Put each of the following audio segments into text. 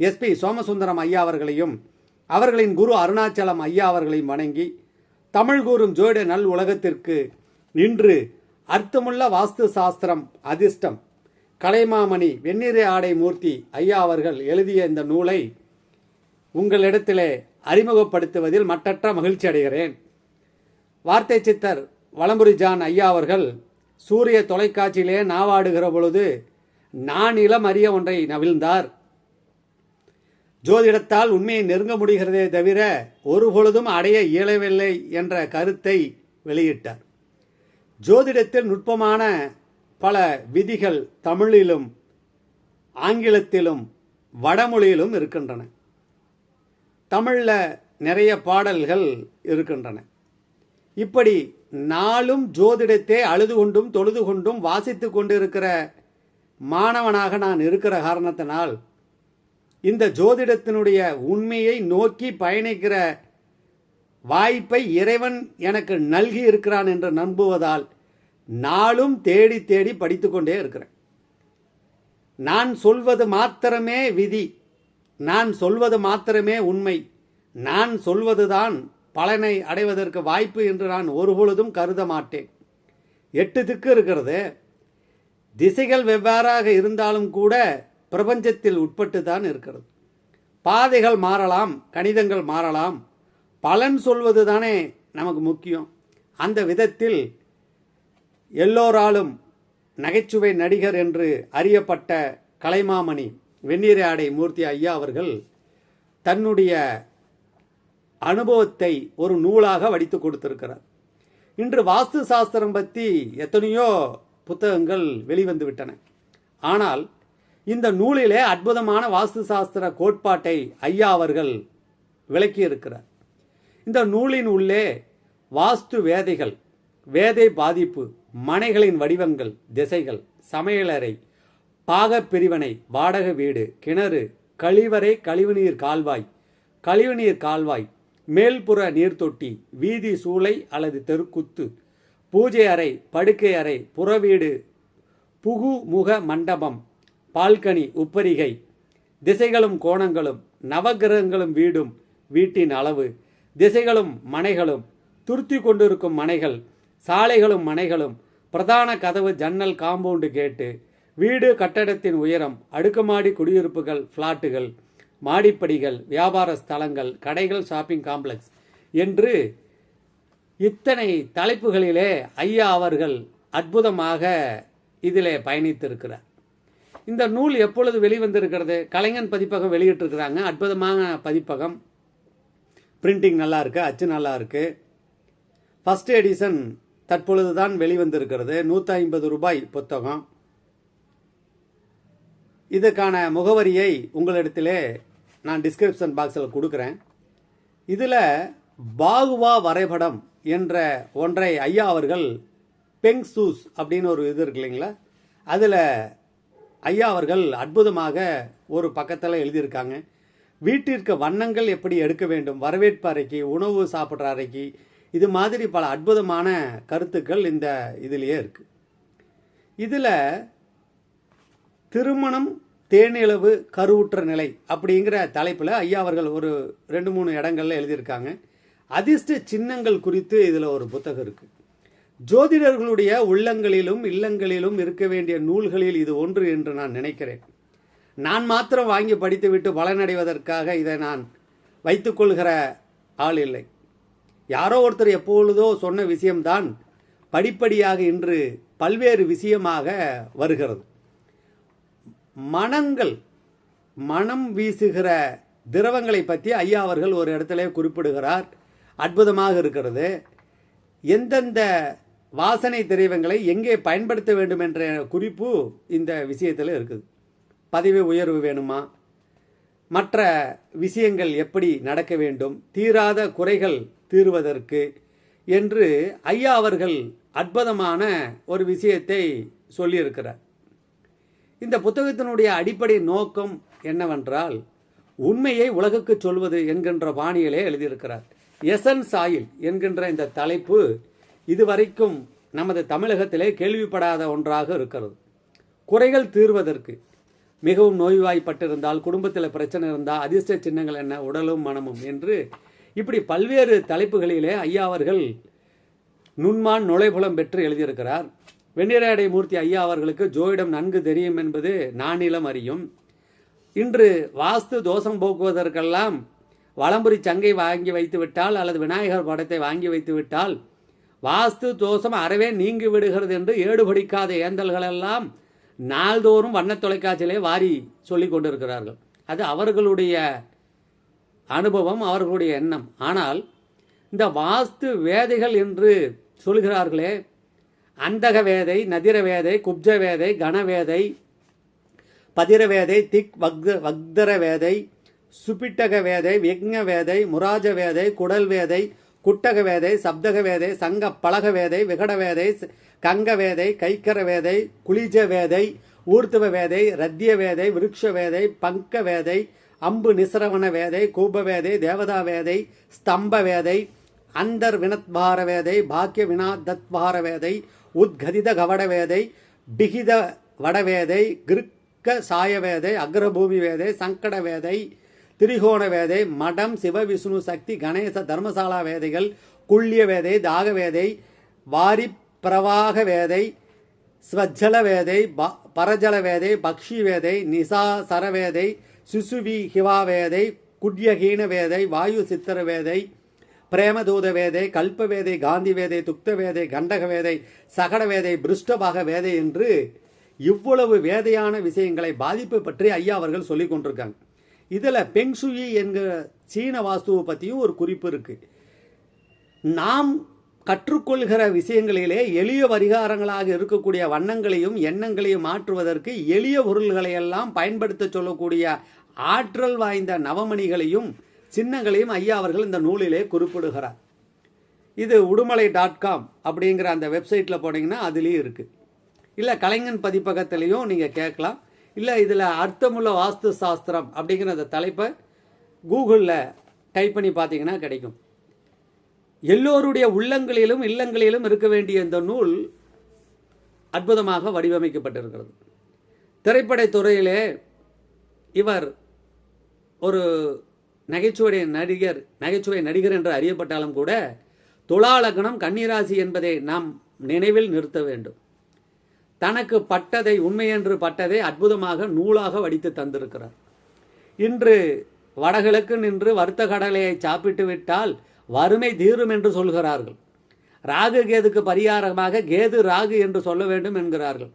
SP Somasundaram ஐயா அவர்களையும் அவர்களின் குரு அருணாச்சலம் ஐயா அவர்களையும் வணங்கி தமிழ் கூறும் ஜோட நல் உலகத்திற்கு இன்று அர்த்தமுள்ள வாஸ்து சாஸ்திரம் அதிர்ஷ்டம். கலைமாமணி வெண்ணிறை ஆடை மூர்த்தி ஐயா அவர்கள் எழுதிய இந்த நூலை உங்களிடத்திலே அறிமுகப்படுத்துவதில் மட்டற்ற மகிழ்ச்சி அடைகிறேன். வார்த்தை சித்தர் வலம்புரி ஜான் ஐயா அவர்கள் சூரிய தொலைக்காட்சியிலே நாவாடுகிற பொழுது நான் இளம் அறிய ஒன்றை நவிழ்ந்தார். ஜோதிடத்தால் உண்மையை நெருங்க முடிகிறதே தவிர ஒரு பொழுதும் அடைய இயலவில்லை என்ற கருத்தை வெளியிட்டார். ஜோதிடத்தில் நுட்பமான பல விதிகள் தமிழிலும் ஆங்கிலத்திலும் வடமொழியிலும் இருக்கின்றன. தமிழில் நிறைய பாடல்கள் இருக்கின்றன. இப்படி நாளும் ஜோதிடத்தை அழுது கொண்டும் தொழுது கொண்டும் வாசித்து கொண்டிருக்கிற மாணவனாக நான் இருக்கிற காரணத்தினால் இந்த ஜோதிடத்தினுடைய உண்மையை நோக்கி பயணிக்கிற வாய்ப்பை இறைவன் எனக்கு நல்கி இருக்கிறான் என்று நம்புவதால் நாளும் தேடி தேடி படித்துக்கொண்டே இருக்கிறேன். நான் சொல்வது மாத்திரமே விதி. நான் சொல்வது மாத்திரமே உண்மை. நான் சொல்வதுதான் பலனை அடைவதற்கு வாய்ப்பு என்று நான் ஒருபொழுதும் கருத மாட்டேன். எட்டு திக்கு இருக்கிறது. திசைகள் வெவ்வேறாக இருந்தாலும் கூட பிரபஞ்சத்தில் உட்பட்டு தான் இருக்கிறது. பாதைகள் மாறலாம் கணிதங்கள் மாறலாம். பலன் சொல்வது தானே நமக்கு முக்கியம். அந்த விதத்தில் எல்லோராலும் நகைச்சுவை நடிகர் என்று அறியப்பட்ட கலைமாமணி வெந்நீரை ஆடை மூர்த்தி ஐயா அவர்கள் தன்னுடைய அனுபவத்தை ஒரு நூலாக வடித்து கொடுத்திருக்கிறார். இன்று வாஸ்து சாஸ்திரம் பற்றி எத்தனையோ புத்தகங்கள் வெளிவந்து விட்டன. ஆனால் இந்த நூலிலே அற்புதமான வாஸ்து சாஸ்திர கோட்பாட்டை ஐயா அவர்கள் விளக்கியிருக்கிறார். இந்த நூலின் உள்ளே வாஸ்து வேதைகள் வேதை பாதிப்பு மனைகளின் வடிவங்கள் திசைகள் சமையலறை பாகப்பிரிவினை வாடகை வாடக வீடு கிணறு கழிவறை கழிவுநீர் கால்வாய் கழிவுநீர் கால்வாய் மேல்புற நீர்த்தொட்டி வீதி சூளை அல்லது தெருக்குத்து பூஜை அறை படுக்கை அறை புறவீடு புகுமுக மண்டபம் பால்கனி உப்பரிகை திசைகளும் கோணங்களும் நவகிரகங்களும் வீடும் வீட்டின் அளவு திசைகளும் மனைகளும் துருத்தி கொண்டிருக்கும் மனைகள் சாலைகளும் மனைகளும் பிரதான கதவு ஜன்னல் காம்பவுண்டு கேட்டு வீடு கட்டடத்தின் உயரம் அடுக்குமாடி குடியிருப்புகள் ஃப்ளாட்டுகள் மாடிப்படிகள் வியாபார ஸ்தலங்கள் கடைகள் ஷாப்பிங் காம்ப்ளெக்ஸ் என்று இத்தனை தலைப்புகளிலே ஐயா அவர்கள் அற்புதமாக இதிலே பயணித்திருக்கிறார். இந்த நூல் எப்பொழுது வெளிவந்திருக்கிறது? கலைஞன் பதிப்பகம் வெளியிட்டிருக்கிறாங்க. அற்புதமான பதிப்பகம். பிரிண்டிங் நல்லா இருக்கு அச்சு நல்லா இருக்கு ஃபர்ஸ்ட் எடிஷன் தற்பொழுது தான் வெளிவந்திருக்கிறது. நூற்றி ஐம்பது ரூபாய் புத்தகம். இதுக்கான முகவரியை உங்களிடத்திலே நான் டிஸ்கிரிப்ஷன் பாக்ஸில் கொடுக்குறேன். இதில் பாகுவா வரைபடம் என்ற ஒன்றை ஐயா அவர்கள் பெங் சூஸ் அப்படின்னு ஒரு இது இருக்கு இல்லைங்களா? அதில் ஐயா அவர்கள் அற்புதமாக ஒரு பக்கத்தில் எழுதியிருக்காங்க. வீட்டிற்கு வண்ணங்கள் எப்படி எடுக்க வேண்டும்? வரவேற்பு அறைக்கு உணவு சாப்பிட்ற அறைக்கு இது மாதிரி பல அற்புதமான கருத்துக்கள் இந்த இதிலேயே இருக்குது இதில் திருமணம் தேனிலவு கருவுற்ற நிலை அப்படிங்கிற தலைப்பில் ஐயா அவர்கள் ஒரு ரெண்டு மூணு இடங்கள்ல எழுதியிருக்காங்க. அதிர்ஷ்ட சின்னங்கள் குறித்து இதில் ஒரு புத்தகம் இருக்குது ஜோதிடர்களுடைய உள்ளங்களிலும் இல்லங்களிலும் இருக்க வேண்டிய நூல்களில் இது ஒன்று என்று நான் நினைக்கிறேன். நான் மாத்திரம் வாங்கி படித்துவிட்டு பலனடைவதற்காக இதை நான் வைத்துக்கொள்கிற ஆள் இல்லை. யாரோ ஒருத்தர் எப்பொழுதோ சொன்ன விஷயம்தான் படிப்படியாக இன்று பல்வேறு விஷயமாக வருகிறது. மனங்கள் மனம் வீசுகிற திரவங்களை பற்றி ஐயா அவர்கள் ஒரு இடத்துல குறிப்பிடுகிறார். அற்புதமாக இருக்கிறது. எந்தெந்த வாசனை திரைவங்களை எங்கே பயன்படுத்த வேண்டும் என்ற குறிப்பு இந்த விஷயத்தில் இருக்குது. பதவி உயர்வு வேணுமா? மற்ற விஷயங்கள் எப்படி நடக்க வேண்டும்? தீராத குறைகள் தீர்வதற்கு என்று ஐயா அவர்கள் அற்புதமான ஒரு விஷயத்தை சொல்லியிருக்கிறார். இந்த புத்தகத்தினுடைய அடிப்படை நோக்கம் என்னவென்றால் உண்மையை உலகுக்கு சொல்வது என்கின்ற பாணியிலே எழுதியிருக்கிறார். எசன்ஸ் ஆயில் என்கின்ற இந்த தலைப்பு இதுவரைக்கும் நமது தமிழகத்திலே கேள்விப்படாத ஒன்றாக இருக்கிறது. குறைகள் தீர்வதற்கு மிகவும் நோய்வாய்ப்பட்டிருந்தால் குடும்பத்தில் பிரச்சனை இருந்தால் அதிர்ஷ்ட சின்னங்கள் என்ன? உடலும் மனமும் என்று இப்படி பல்வேறு தலைப்புகளிலே ஐயா அவர்கள் நுண்மான் நுழைபுலம் பெற்று எழுதியிருக்கிறார். வெண்ணிராடை மூர்த்தி ஐயா அவர்களுக்கு ஜோயிடம் நன்கு தெரியும் என்பது நானிலம் அறியும். இன்று வாஸ்து தோஷம் போக்குவதற்கெல்லாம் வளம்புரி சங்கை வாங்கி வைத்துவிட்டால் அல்லது விநாயகர் படத்தை வாங்கி வைத்துவிட்டால் வாஸ்து தோஷம் அறவே நீங்கி விடுகிறது என்று ஏடுபடிக்காத ஏந்தல்களெல்லாம் நாள்தோறும் வண்ண தொலைக்காட்சியிலே வாரி சொல்லி கொண்டிருக்கிறார்கள். அது அவர்களுடைய அனுபவம் அவர்களுடைய எண்ணம். ஆனால் இந்த வாஸ்து வேதைகள் என்று சொல்கிறார்களே அந்தக வேதை நதிர வேதை குப்ஜ வேதை கணவேதை பதிர வேதை திக் வக்த வக்தர வேதை சுபிட்டக வேதை விக்ன வேதை முராஜ வேதை குடல் வேதை குட்டக வேதை சப்தக வேதை சங்க பழக வேதை விகட வேதை கங்க வேதை கைக்கர வேதை குளிஜ வேதை ஊர்த்துவ வேதை ரத்திய வேதை விருட்ச வேதை பங்க வேதை அம்பு நிசரவண வேதை கூப வேதை தேவதா வேதை ஸ்தம்ப வேதை அந்தர் வினத்வார வேதை பாக்கிய வினாதத்பார வேதை உத்கதித கவட வேதை பிகித வடவேதை கிருக்க சாய வேதை அக்ரபூமி வேதை சங்கட வேதை திரிகோண வேதை மடம் சிவ விஷ்ணு சக்தி கணேச தர்மசாலா வேதைகள் குள்ளிய வேதை தாக வேதை வாரி பிரவாக வேதை ஸ்வஜல வேதை ப- பரஜல வேதை பக்ஷி வேதை நிசா சரவேதை சிசுவி ஹிவா வேதை குட்யஹீன வேதை வாயு சித்திர வேதை பிரேமதூத வேதை கல்ப வேதை காந்தி வேதை துக்த வேதை கண்டக வேதை சகட வேதை பிருஷ்டபாக வேதை என்று இவ்வளவு வேதையான விஷயங்களை பாதிப்பு பற்றி ஐயா அவர்கள் சொல்லிக் கொண்டிருக்காங்க. இதில் பெங்சுயி என்கிற சீன வாஸ்துவை பற்றியும் ஒரு குறிப்பு இருக்குது நாம் கற்றுக்கொள்கிற விஷயங்களிலே எளிய பரிகாரங்களாக இருக்கக்கூடிய வண்ணங்களையும் எண்ணங்களையும் மாற்றுவதற்கு எளிய பொருள்களையெல்லாம் பயன்படுத்த சொல்லக்கூடிய ஆற்றல் வாய்ந்த நவமணிகளையும் சின்னங்களையும் ஐயா அவர்கள் இந்த நூலிலே குறிப்பிடுகிறார். இது உடுமலை டாட் காம் அப்படிங்கிற அந்த வெப்சைட்டில் போனீங்கன்னா அதுலேயும் இருக்குது இல்லை கலைஞன் பதிப்பகத்திலையும் நீங்கள் கேட்கலாம். இல்லை இதில் அர்த்தமுள்ள வாஸ்து சாஸ்திரம் அப்படிங்கிற அந்த தலைப்பை கூகுளில் டைப் பண்ணி பார்த்தீங்கன்னா கிடைக்கும். எல்லோருடைய உள்ளங்களிலும் இல்லங்களிலும் இருக்க வேண்டிய இந்த நூல் அற்புதமாக வடிவமைக்கப்பட்டிருக்கிறது. திரைப்படத் துறையிலே இவர் ஒரு நகைச்சுவை நடிகர் நகைச்சுவை நடிகர் என்று அறியப்பட்டாலும் கூட துலா லக்னம் கன்னிராசி என்பதை நாம் நினைவில் நிறுத்த வேண்டும். தனக்கு பட்டதை உண்மையென்று பட்டதை அற்புதமாக நூலாக வடித்து தந்திருக்கிறார். இன்று வடகிழக்கு நின்று வறுத்த கடலையை சாப்பிட்டு விட்டால் வறுமை தீரும் என்று சொல்கிறார்கள். ராகு கேதுக்கு பரிகாரமாக கேது ராகு என்று சொல்ல வேண்டும் என்கிறார்கள்.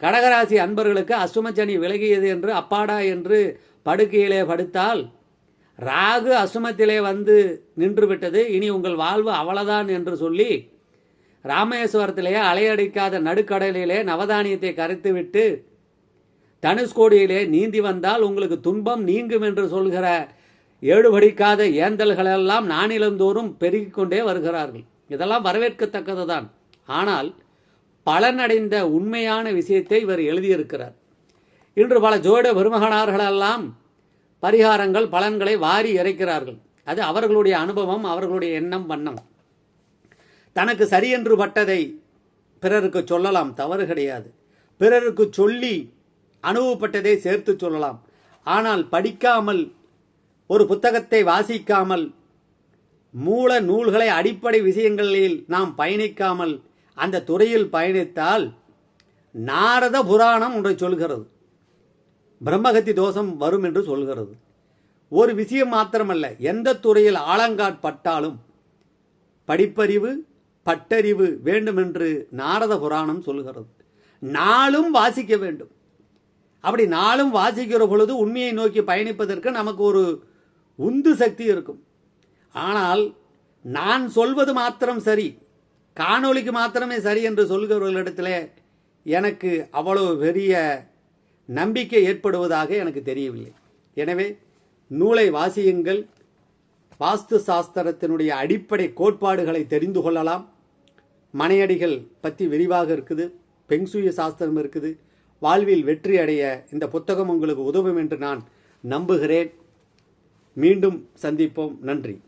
கடகராசி அன்பர்களுக்கு அசுமச்சனி விலகியது என்று அப்பாடா என்று படுக்கையிலே படுத்தால் ராகு அசுமத்திலே வந்து நின்று விட்டது. இனி உங்கள் வாழ்வு அவ்வளவுதான் என்று சொல்லி ராமேஸ்வரத்திலேயே அலையடிக்காத நடுக்கடலிலே நவதானியத்தை கரைத்து விட்டு தனுஷ்கோடியிலே நீந்தி வந்தால் உங்களுக்கு துன்பம் நீங்கும் என்று சொல்கிற ஏடுபடிக்காத ஏந்தல்களெல்லாம் நானிலந்தோறும் பெருகிக் கொண்டே வருகிறார்கள். இதெல்லாம் வரவேற்கத்தக்கது தான் ஆனால் பலனடைந்த உண்மையான விஷயத்தை இவர் எழுதியிருக்கிறார். இன்று பல ஜோட பெருமகனார்களெல்லாம் பரிகாரங்கள் பலன்களை வாரி இறைக்கிறார்கள். அது அவர்களுடைய அனுபவம் அவர்களுடைய எண்ணம் வண்ணம். தனக்கு சரியென்று பட்டதை பிறருக்கு சொல்லலாம் தவறு கிடையாது. பிறருக்கு சொல்லி அனுபவப்பட்டதை சேர்த்து சொல்லலாம். ஆனால் படிக்காமல் ஒரு புத்தகத்தை வாசிக்காமல் மூல நூல்களை அடிப்படை விஷயங்களில் நாம் பயணிக்காமல் அந்த துறையில் பயணித்தால் நாரத புராணம் ஒன்றை சொல்கிறது. பிரம்மகத்தி தோஷம் வரும் என்று சொல்கிறது. ஒரு விஷயம் மாத்திரமல்ல எந்த துறையில் ஆழங்காட்பட்டாலும் படிப்பறிவு பட்டறிவு வேண்டுமென்று நாரத புராணம் சொல்கிறது. நாளும் வாசிக்க வேண்டும். அப்படி நாளும் வாசிக்கிற பொழுது உண்மையை நோக்கி பயணிப்பதற்கு நமக்கு ஒரு உந்து சக்தி இருக்கும். ஆனால் நான் சொல்வது மாத்திரம் சரி காணொளிக்கு மாத்திரமே சரி என்று சொல்கிறவர்களிடத்தில் எனக்கு அவ்வளவு பெரிய நம்பிக்கை ஏற்படுவதாக எனக்கு தெரியவில்லை. எனவே நூலை வாசியுங்கள். வாஸ்து சாஸ்திரத்தினுடைய அடிப்படை கோட்பாடுகளை தெரிந்து கொள்ளலாம். மனையடிகள் பற்றி விரிவாக இருக்குது பெங்சுய சாஸ்திரம் இருக்குது. வாழ்வில் வெற்றி அடைய இந்த புத்தகம் உங்களுக்கு உதவும் என்று நான் நம்புகிறேன். மீண்டும் சந்திப்போம். நன்றி.